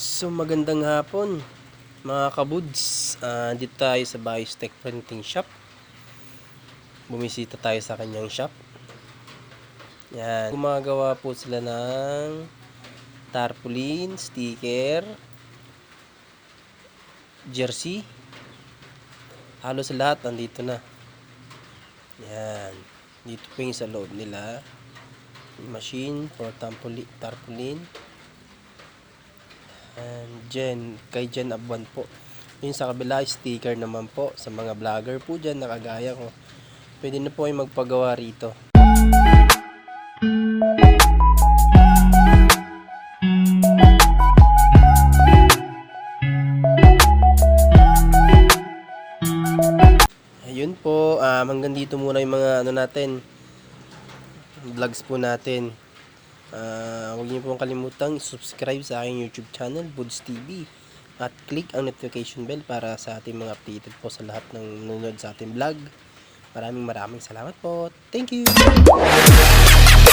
So magandang hapon mga kabuds. Ah, dito tayo sa Biostech Printing Shop. Bumisita tayo sa kanyang shop. Yan. Gumagawa po sila ng tarpaulin, sticker, jersey. Halos lahat nandito na. Yan. Dito po yung sa loob nila. Machine for tarpaulin. And Jen, kay Jen Abuan po. Yung sa kabila, sticker naman po sa mga vlogger po dyan, nakagaya ko. Pwede na po yung magpagawa rito. Ayun po, um, hanggang dito muna yung mga ano natin, vlogs po natin. Ah, huwag niyo pong kalimutang subscribe sa aking YouTube channel, Buds TV. At click ang notification bell para sa ating mga updated po sa lahat ng nanonood sa ating vlog. Maraming maraming salamat po. Thank you!